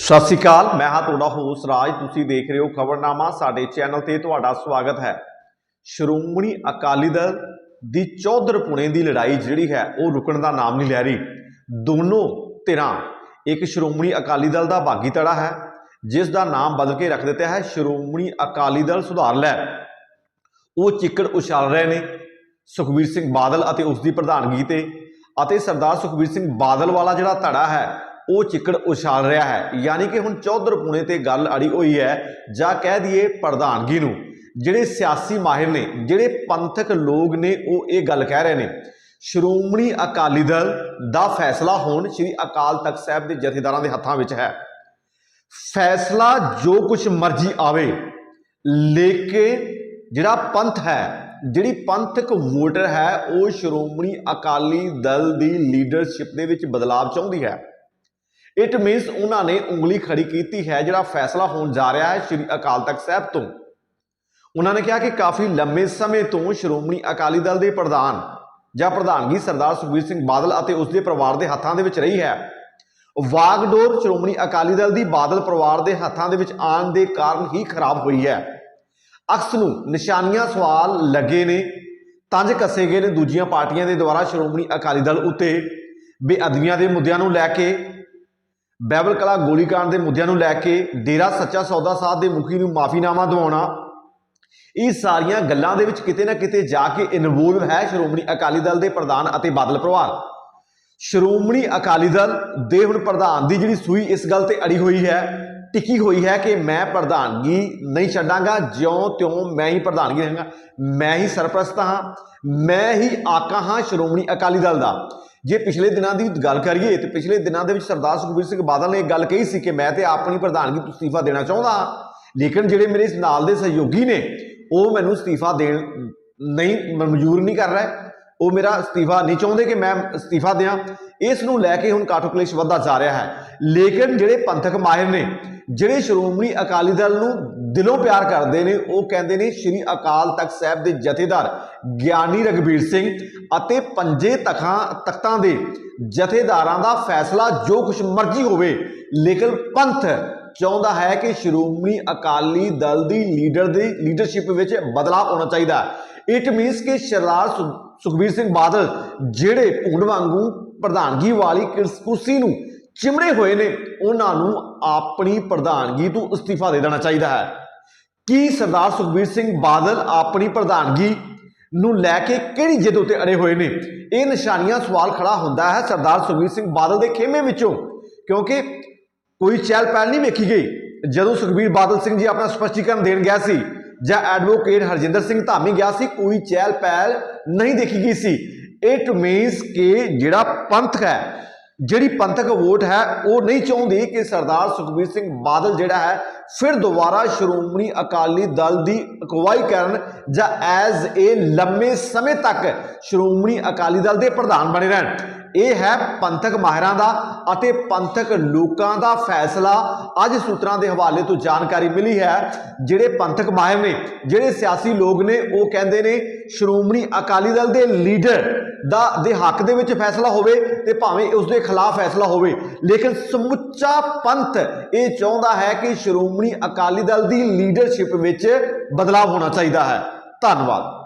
ਸਤਿ ਸ਼੍ਰੀ ਅਕਾਲ, ਮੈਂ ਹਾਂ ਤੁਹਾਡਾ ਹੋਸਟ ਰਾਜ, ਤੁਸੀਂ ਦੇਖ ਰਹੇ ਹੋ ਖਬਰਨਾਮਾ, ਸਾਡੇ ਚੈਨਲ ਤੇ ਤੁਹਾਡਾ ਸਵਾਗਤ ਹੈ। ਸ਼੍ਰੋਮਣੀ ਅਕਾਲੀ ਦਲ ਦੀ ਚੌਧਰ ਪੁਣੇ ਦੀ ਲੜਾਈ ਜਿਹੜੀ ਹੈ, ਉਹ ਰੁਕਣ ਦਾ ਨਾਮ ਨਹੀਂ ਲੈ ਰਹੀ। ਦੋਨੋਂ ਧਿਰਾਂ, ਇੱਕ ਸ਼੍ਰੋਮਣੀ ਅਕਾਲੀ ਦਲ ਦਾ ਬਾਗੀ ਧੜਾ ਹੈ, ਜਿਸ ਦਾ ਨਾਮ ਬਦਲ ਕੇ ਰੱਖ ਦਿੱਤਾ ਹੈ, ਸ਼੍ਰੋਮਣੀ ਅਕਾਲੀ ਦਲ ਸੁਧਾਰ ਲੈ। ਉਹ ਚਿੱਕੜ ਉਛਾਲ ਰਹੇ ਨੇ, ਸੁਖਬੀਰ ਸਿੰਘ ਬਾਦਲ ਅਤੇ ਉਸ ਦੀ ਪ੍ਰਧਾਨਗੀ ਤੇ, ਅਤੇ ਸਰਦਾਰ ਸੁਖਬੀਰ ਸਿੰਘ ਬਾਦਲ ਵਾਲਾ ਜਿਹੜਾ ਧੜਾ ਹੈ ਉਹ ਚਿੱਕੜ ਉਛਾਲ ਰਿਹਾ ਹੈ। ਯਾਨੀ ਕਿ ਹੁਣ ਚੌਧਰ ਪੁਣੇ ਤੇ ਗੱਲ ਅੜੀ ਹੋਈ ਹੈ ਜਾਂ ਕਹਿ ਦਈਏ ਪ੍ਰਧਾਨਗੀ ਨੂੰ। ਜਿਹੜੇ ਸਿਆਸੀ ਮਾਹਿਰ ਨੇ, ਜਿਹੜੇ ਪੰਥਕ ਲੋਕ ਨੇ, ਉਹ ਇਹ ਗੱਲ ਕਹਿ ਰਹੇ ਨੇ, ਸ਼੍ਰੋਮਣੀ ਅਕਾਲੀ ਦਲ ਦਾ ਫੈਸਲਾ ਹੁਣ ਸ੍ਰੀ ਅਕਾਲ ਤਖਤ ਸਾਹਿਬ ਦੇ ਜਥੇਦਾਰਾਂ ਦੇ ਹੱਥਾਂ ਵਿੱਚ ਹੈ। ਫੈਸਲਾ ਜੋ ਕੁਝ ਮਰਜ਼ੀ ਆਵੇ, ਲੇਕਿਨ ਜਿਹੜਾ ਪੰਥ ਹੈ, ਜਿਹੜੀ ਪੰਥਕ ਵੋਟਰ ਹੈ, ਉਹ ਸ਼੍ਰੋਮਣੀ ਅਕਾਲੀ ਦਲ ਦੀ ਲੀਡਰਸ਼ਿਪ ਦੇ ਵਿੱਚ ਬਦਲਾਅ ਚਾਹੁੰਦੀ ਹੈ। ਇਟ ਮੀਨਸ ਉਹਨਾਂ ਨੇ ਉਂਗਲੀ ਖੜੀ ਕੀਤੀ ਹੈ, ਜਿਹੜਾ ਫੈਸਲਾ ਹੋਣ ਜਾ ਰਿਹਾ ਹੈ ਸ੍ਰੀ ਅਕਾਲ ਤਖਤ ਸਾਹਿਬ ਤੋਂ। ਉਹਨਾਂ ਨੇ ਕਿਹਾ ਕਿ ਕਾਫੀ ਲੰਮੇ ਸਮੇਂ ਤੋਂ ਸ਼੍ਰੋਮਣੀ ਅਕਾਲੀ ਦਲ ਦੇ ਪ੍ਰਧਾਨ ਜਾਂ ਪ੍ਰਧਾਨਗੀ ਸਰਦਾਰ ਸੁਖਬੀਰ ਸਿੰਘ ਬਾਦਲ ਅਤੇ ਉਸ ਦੇ ਪਰਿਵਾਰ ਦੇ ਹੱਥਾਂ ਦੇ ਵਿੱਚ ਰਹੀ ਹੈ। ਵਾਗਡੋਰ ਸ਼੍ਰੋਮਣੀ ਅਕਾਲੀ ਦਲ ਦੀ ਬਾਦਲ ਪਰਿਵਾਰ ਦੇ ਹੱਥਾਂ ਦੇ ਵਿੱਚ ਆਉਣ ਦੇ ਕਾਰਨ ਹੀ ਖਰਾਬ ਹੋਈ ਹੈ। ਅਕਸ ਨੂੰ ਨਿਸ਼ਾਨੀਆਂ ਸਵਾਲ ਲੱਗੇ ਨੇ, ਤੰਜ ਕੱਸੇ ਗਏ ਨੇ ਦੂਜੀਆਂ ਪਾਰਟੀਆਂ ਦੇ ਦੁਆਰਾ ਸ਼੍ਰੋਮਣੀ ਅਕਾਲੀ ਦਲ ਉੱਤੇ ਬੇਅਦਬੀਆਂ ਦੇ ਮੁੱਦਿਆਂ ਨੂੰ ਲੈ ਕੇ। ਬਾਈਬਲ ਕਲਾ ਗੋਲੀकांड ਦੇ ਮੁੱਦਿਆਂ ਨੂੰ ਲੈ ਕੇ ਡੇਰਾ ਸੱਚਾ ਸੌਦਾ ਸਾਹਿਬ ਦੇ ਮੁਖੀ ਨੂੰ ਮਾਫੀਨਾਮਾ ਦਿਵਾਉਣਾ। ਇਹ ਸਾਰੀਆਂ ਗੱਲਾਂ ਦੇ ਵਿੱਚ ਕਿਤੇ ਨਾ ਕਿਤੇ ਜਾ ਕੇ ਇਨਵੋਲਵ ਹੈ ਸ਼੍ਰੋਮਣੀ ਅਕਾਲੀ ਦਲ ਦੇ ਪ੍ਰਧਾਨ ਅਤੇ ਬਾਦਲ ਪਰਿਵਾਰ। ਸ਼੍ਰੋਮਣੀ ਅਕਾਲੀ ਦਲ ਦੇ ਹੁਣ ਪ੍ਰਧਾਨ ਦੀ ਜਿਹੜੀ ਸੂਈ ਇਸ ਗੱਲ ਤੇ ਅੜੀ ਹੋਈ ਹੈ, ਟਿਕੀ ਹੋਈ ਹੈ ਕਿ ਮੈਂ ਪ੍ਰਧਾਨਗੀ ਨਹੀਂ ਛੱਡਾਂਗਾ, ਜਿਉਂ ਤਿਉਂ ਮੈਂ ਹੀ ਪ੍ਰਧਾਨਗੀ ਰਹਾਂਗਾ ਮੈਂ ਹੀ ਸਰਪ੍ਰਸਤ ਹਾਂ, ਮੈਂ ਹੀ ਆਕਾ ਹਾਂ ਸ਼੍ਰੋਮਣੀ ਅਕਾਲੀ ਦਲ ਦਾ। ਜੇ ਪਿਛਲੇ ਦਿਨਾਂ ਦੀ ਗੱਲ ਕਰੀਏ ਤੇ ਪਿਛਲੇ ਦਿਨਾਂ ਦੇ ਵਿੱਚ ਸਰਦਾਰ ਸੁਖਬੀਰ ਸਿੰਘ ਬਾਦਲ ਨੇ ਇੱਕ ਗੱਲ ਕਹੀ ਸੀ ਕਿ ਮੈਂ ਤੇ ਆਪਣੀ ਪ੍ਰਧਾਨਗੀ ਤੋਂ ਅਸਤੀਫਾ ਦੇਣਾ ਚਾਹੁੰਦਾ ਹਾਂ। ਲੇਕਿਨ ਜਿਹੜੇ ਮੇਰੇ ਇਸ ਨਾਲ ਦੇ ਸਹਿਯੋਗੀ ਨੇ, ਉਹ ਮੈਨੂੰ ਅਸਤੀਫਾ ਦੇਣ ਨਹੀਂ, ਮਨਜ਼ੂਰ ਨਹੀਂ ਕਰ ਰਿਹਾ। ਉਹ ਮੇਰਾ ਅਸਤੀਫਾ ਨਹੀਂ ਚਾਹੁੰਦੇ ਕਿ ਮੈਂ ਅਸਤੀਫਾ ਦਿਆਂ। ਇਸ ਨੂੰ ਲੈ ਕੇ ਹੁਣ ਕਾਟੋ ਕਲੇਸ਼ ਵੱਧਦਾ ਜਾ ਰਿਹਾ ਹੈ। ਲੇਕਿਨ ਜਿਹੜੇ ਪੰਥਕ ਮਾਹਿਰ ਨੇ, ਜਿਹੜੇ ਸ਼੍ਰੋਮਣੀ ਅਕਾਲੀ ਦਲ ਨੂੰ ਦਿਲੋਂ ਪਿਆਰ ਕਰਦੇ ਨੇ, ਉਹ ਕਹਿੰਦੇ ਨੇ, ਸ਼੍ਰੀ ਅਕਾਲ ਤਖਤ ਸਾਹਿਬ ਦੇ ਜਥੇਦਾਰ ਗਿਆਨੀ ਰਗਵੀਰ ਸਿੰਘ ਅਤੇ ਪੰਜੇ ਤਖਾਂ, ਤਖਤਾਂ ਦੇ ਜਥੇਦਾਰਾਂ ਦਾ ਫੈਸਲਾ ਜੋ ਕੁਝ ਮਰਜ਼ੀ ਹੋਵੇ, ਲੇਕਿਨ ਪੰਥ ਚਾਹੁੰਦਾ ਹੈ ਕਿ ਸ਼੍ਰੋਮਣੀ ਅਕਾਲੀ ਦਲ ਦੀ ਲੀਡਰ ਦੀ ਲੀਡਰਸ਼ਿਪ ਵਿੱਚ ਬਦਲਾਅ ਹੋਣਾ ਚਾਹੀਦਾ ਇਟ ਮੀਨਸ ਕਿ ਸਰਦਾਰ ਸੁ- ਸੁਖਬੀਰ ਸਿੰਘ ਬਾਦਲ, ਜਿਹੜੇ ਭੁੰਡ ਵਾਂਗੂ ਪ੍ਰਧਾਨਗੀ ਵਾਲੀ ਕਿਰਸ- ਕੁਰਸੀ ਨੂੰ ਚਿਮੜੇ ਹੋਏ ਨੇ, ਉਹਨਾਂ ਨੂੰ ਆਪਣੀ ਪ੍ਰਧਾਨਗੀ ਤੋਂ ਅਸਤੀਫਾ ਦੇ ਦੇਣਾ ਚਾਹੀਦਾ ਹੈ। ਕੀ ਸਰਦਾਰ ਸੁਖਬੀਰ ਸਿੰਘ ਬਾਦਲ ਆਪਣੀ ਪ੍ਰਧਾਨਗੀ ਨੂੰ ਲੈ ਕੇ ਕਿਹੜੀ ਜਿੱਦ ਉੱਤੇ ਅੜੇ ਹੋਏ ਨੇ? ਇਹ ਨਿਸ਼ਾਨੀਆਂ ਸਵਾਲ ਖੜਾ ਹੁੰਦਾ ਹੈ ਸਰਦਾਰ ਸੁਖਬੀਰ ਸਿੰਘ ਬਾਦਲ ਦੇ ਖੇਮੇ ਵਿੱਚੋਂ, ਕਿਉਂਕਿ ਕੋਈ ਚਹਿਲ ਪਹਿਲ ਨਹੀਂ ਵੇਖੀ ਗਈ। ਜਦੋਂ ਸੁਖਬੀਰ ਬਾਦਲ ਸਿੰਘ ਜੀ ਆਪਣਾ ਸਪਸ਼ਟੀਕਰਨ ਦੇਣ ਗਿਆ ਸੀ ਜਾਂ ਐਡਵੋਕੇਟ ਹਰਜਿੰਦਰ ਸਿੰਘ ਧਾਮੀ ਗਿਆ ਸੀ, ਕੋਈ ਚਹਿਲ ਪਹਿਲ ਨਹੀਂ ਦੇਖੀ ਗਈ ਸੀ। ਇਟ ਮੀਨਸ ਕਿ ਜਿਹੜਾ ਪੰਥ ਹੈ ਜਿਹੜੀ ਪੰਥਕ ਵੋਟ ਹੈ ਉਹ ਨਹੀਂ ਚਾਹੁੰਦੀ ਕਿ ਸਰਦਾਰ ਸੁਖਬੀਰ ਸਿੰਘ ਬਾਦਲ ਜਿਹੜਾ ਹੈ ਫਿਰ ਦੁਬਾਰਾ ਸ਼੍ਰੋਮਣੀ ਅਕਾਲੀ ਦਲ ਦੀ ਅਗਵਾਈ ਕਰਨ ਜਾਂ ਐਜ਼ ਏ ਲੰਮੇ ਸਮੇਂ ਤੱਕ ਸ਼੍ਰੋਮਣੀ ਅਕਾਲੀ ਦਲ ਦੇ ਪ੍ਰਧਾਨ ਬਣੇ ਰਹਿਣ। ਇਹ ਹੈ ਪੰਥਕ ਮਾਹਿਰਾਂ ਦਾ ਅਤੇ ਪੰਥਕ ਲੋਕਾਂ ਦਾ ਫੈਸਲਾ। ਅੱਜ ਸੂਤਰਾਂ ਦੇ ਹਵਾਲੇ ਤੋਂ ਜਾਣਕਾਰੀ ਮਿਲੀ ਹੈ, ਜਿਹੜੇ ਪੰਥਕ ਮਾਹਿਰ ਨੇ, ਜਿਹੜੇ ਸਿਆਸੀ ਲੋਕ ਨੇ, ਉਹ ਕਹਿੰਦੇ ਨੇ ਸ਼੍ਰੋਮਣੀ ਅਕਾਲੀ ਦਲ ਦੇ ਲੀਡਰ ਦਾ ਦੇ ਹੱਕ ਦੇ ਵਿੱਚ ਫੈਸਲਾ ਹੋਵੇ ਤੇ ਭਾਵੇਂ ਉਸ ਦੇ ਖਿਲਾਫ ਫੈਸਲਾ ਹੋਵੇ। ਲੇਕਿਨ ਸਮੁੱਚਾ ਪੰਥ ਇਹ ਚਾਹੁੰਦਾ ਹੈ ਕਿ ਸ਼੍ਰੋਮਣੀ ਅਕਾਲੀ ਦਲ ਦੀ ਲੀਡਰਸ਼ਿਪ ਵਿੱਚ ਬਦਲਾਅ ਹੋਣਾ ਚਾਹੀਦਾ ਹੈ। ਧੰਨਵਾਦ।